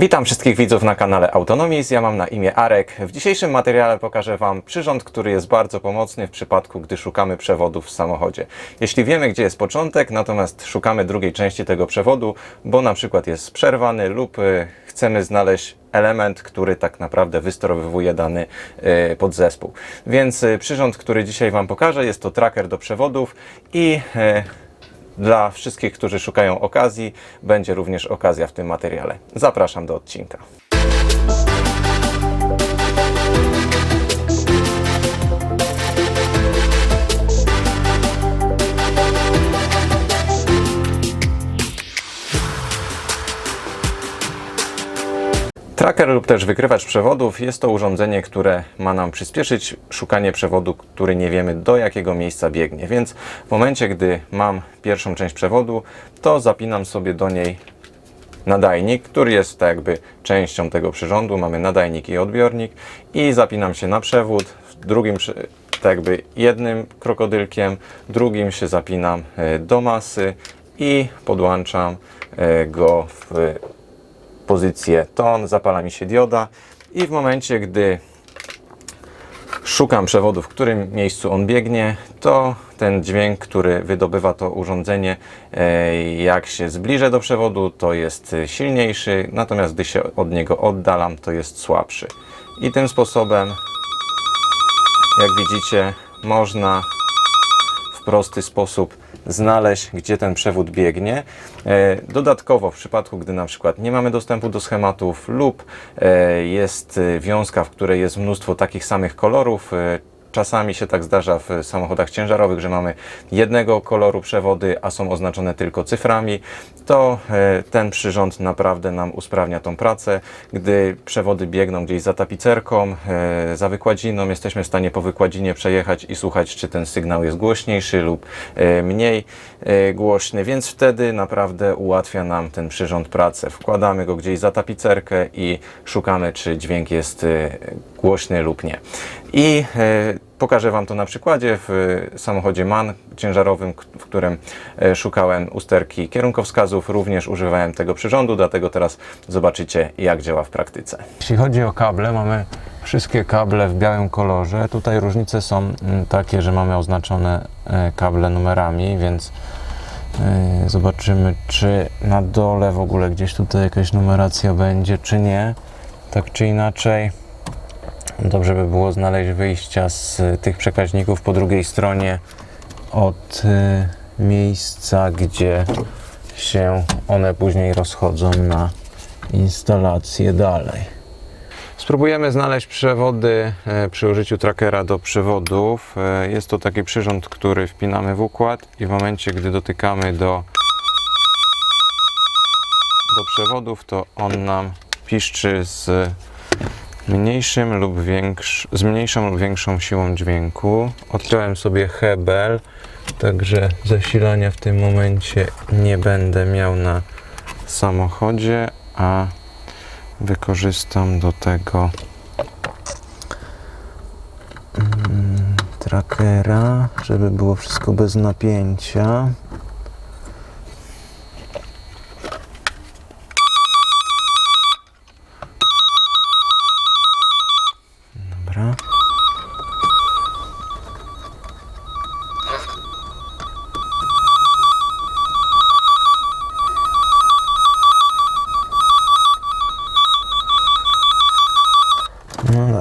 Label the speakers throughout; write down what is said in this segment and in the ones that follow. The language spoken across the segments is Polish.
Speaker 1: Witam wszystkich widzów na kanale Autonomizm. Ja mam na imię Arek. W dzisiejszym materiale pokażę Wam przyrząd, który jest bardzo pomocny w przypadku, gdy szukamy przewodów w samochodzie. Jeśli wiemy, gdzie jest początek, natomiast szukamy drugiej części tego przewodu, bo na przykład jest przerwany lub y, chcemy znaleźć element, który tak naprawdę wysterowywuje dany y, podzespół. Więc y, przyrząd, który dzisiaj Wam pokażę, jest to tracker do przewodów i dla wszystkich, którzy szukają okazji, będzie również okazja w tym materiale. Zapraszam do odcinka. Tracker lub też wykrywacz przewodów jest to urządzenie, które ma nam przyspieszyć szukanie przewodu, który nie wiemy do jakiego miejsca biegnie. Więc w momencie, gdy mam pierwszą część przewodu, to zapinam sobie do niej nadajnik, który jest tak jakby częścią tego przyrządu. Mamy nadajnik i odbiornik i zapinam się na przewód. W drugim tak jakby jednym krokodylkiem, drugim się zapinam e, do masy i podłączam e, go w pozycję ton, zapala mi się dioda i w momencie, gdy szukam przewodu, w którym miejscu on biegnie, to ten dźwięk, który wydobywa to urządzenie, e, jak się zbliżę do przewodu, to jest silniejszy, natomiast gdy się od niego oddalam, to jest słabszy. I tym sposobem, jak widzicie, można prosty sposób znaleźć, gdzie ten przewód biegnie. E, Dodatkowo, w przypadku, gdy na przykład nie mamy dostępu do schematów lub e, jest e, wiązka, w której jest mnóstwo takich samych kolorów, Czasami się tak zdarza w samochodach ciężarowych, że mamy jednego koloru przewody, a są oznaczone tylko cyframi, to e, ten przyrząd naprawdę nam usprawnia tą pracę. Gdy przewody biegną gdzieś za tapicerką, e, za wykładziną, jesteśmy w stanie po wykładzinie przejechać i słuchać, czy ten sygnał jest głośniejszy lub e, mniej głośny, więc wtedy naprawdę ułatwia nam ten przyrząd pracę. Wkładamy go gdzieś za tapicerkę i szukamy, czy dźwięk jest głośny lub nie. I e, pokażę Wam to na przykładzie w e, samochodzie MAN ciężarowym, w którym e, szukałem usterki kierunkowskazów. Również używałem tego przyrządu, dlatego teraz zobaczycie, jak działa w praktyce.
Speaker 2: Jeśli chodzi o kable, mamy wszystkie kable w białym kolorze. Tutaj różnice są mm, takie, że mamy oznaczone kable numerami, więc zobaczymy, czy na dole w ogóle gdzieś tutaj jakaś numeracja będzie, czy nie. Tak czy inaczej, dobrze by było znaleźć wyjścia z tych przekaźników po drugiej stronie od e, miejsca, gdzie się one później rozchodzą na instalację dalej. Spróbujemy znaleźć przewody e, przy użyciu trackera do przewodów. E, Jest to taki przyrząd, który wpinamy w układ i w momencie, gdy dotykamy do, do przewodów, to on nam piszczy z mniejszym lub z mniejszą lub większą siłą dźwięku. Odciąłem sobie hebel, także zasilania w tym momencie nie będę miał na samochodzie, a wykorzystam do tego mm, trackera, żeby było wszystko bez napięcia.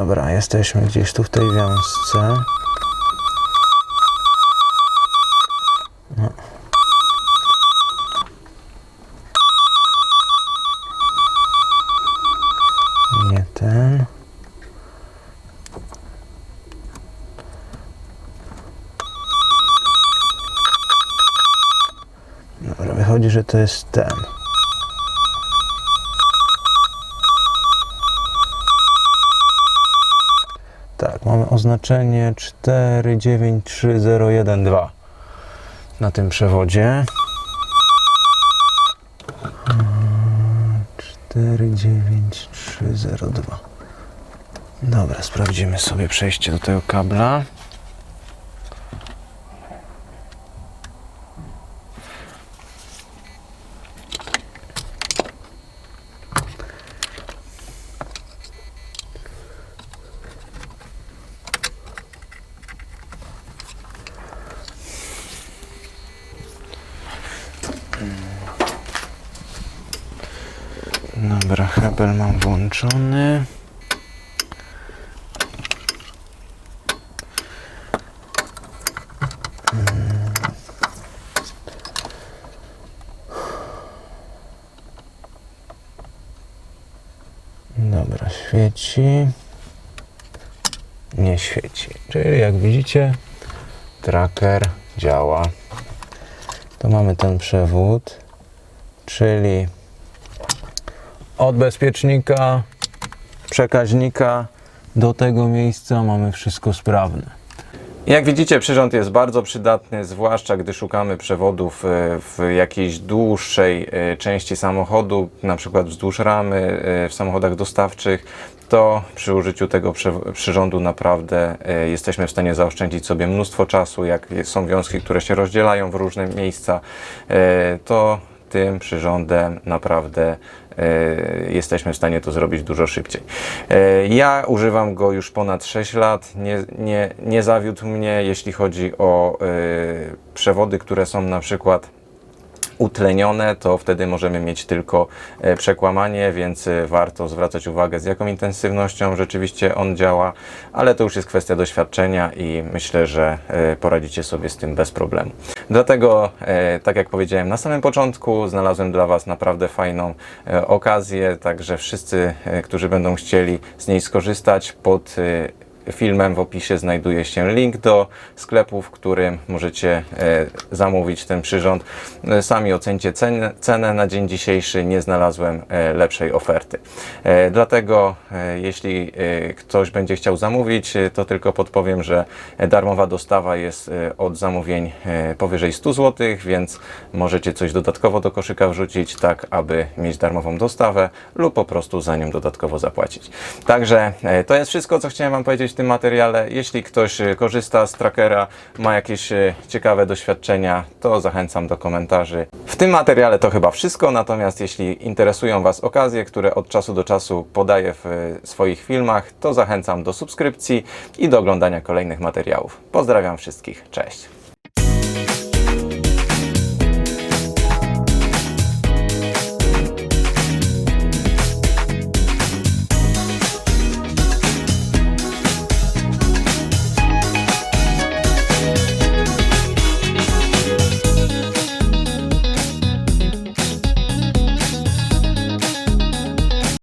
Speaker 2: Dobra, jesteśmy gdzieś tu w tej wiązce. No. Nie ten. Dobra, wychodzi, że to jest ten. Mamy oznaczenie 493012 na tym przewodzie. Mm, 49302. Dobra, sprawdzimy sobie przejście do tego kabla. Hebel mam włączony. Dobra, świeci. Nie świeci. Czyli jak widzicie, tracker działa. To mamy ten przewód, czyli od bezpiecznika, przekaźnika do tego miejsca mamy wszystko sprawne.
Speaker 1: Jak widzicie, przyrząd jest bardzo przydatny, zwłaszcza gdy szukamy przewodów e, w jakiejś dłuższej e, części samochodu, na przykład wzdłuż ramy e, w samochodach dostawczych. To przy użyciu tego przyrządu naprawdę jesteśmy w stanie zaoszczędzić sobie mnóstwo czasu. Jak są wiązki, które się rozdzielają w różne miejsca, to tym przyrządem naprawdę jesteśmy w stanie to zrobić dużo szybciej. E, Ja używam go już ponad 6 lat. Nie, nie, nie zawiódł mnie, jeśli chodzi o e, przewody, które są na przykład utlenione, to wtedy możemy mieć tylko e, przekłamanie, więc e, warto zwracać uwagę z jaką intensywnością rzeczywiście on działa, ale to już jest kwestia doświadczenia i myślę, że e, poradzicie sobie z tym bez problemu. Dlatego, tak jak powiedziałem na samym początku, znalazłem dla Was naprawdę fajną okazję, także wszyscy, którzy będą chcieli z niej skorzystać pod filmem w opisie znajduje się link do sklepu, w którym możecie e, zamówić ten przyrząd. E, Sami ocencie cenę, cenę na dzień dzisiejszy. Nie znalazłem e, lepszej oferty. Dlatego, jeśli ktoś będzie chciał zamówić, to tylko podpowiem, że darmowa dostawa jest od zamówień powyżej 100 zł, więc możecie coś dodatkowo do koszyka wrzucić, tak aby mieć darmową dostawę lub po prostu za nią dodatkowo zapłacić. Także to jest wszystko, co chciałem Wam powiedzieć w tym materiale. Jeśli ktoś e, korzysta z trackera, ma jakieś e, ciekawe doświadczenia, to zachęcam do komentarzy. W tym materiale to chyba wszystko, natomiast jeśli interesują Was okazje, które od czasu do czasu podaję w e, swoich filmach, to zachęcam do subskrypcji i do oglądania kolejnych materiałów. Pozdrawiam wszystkich, cześć!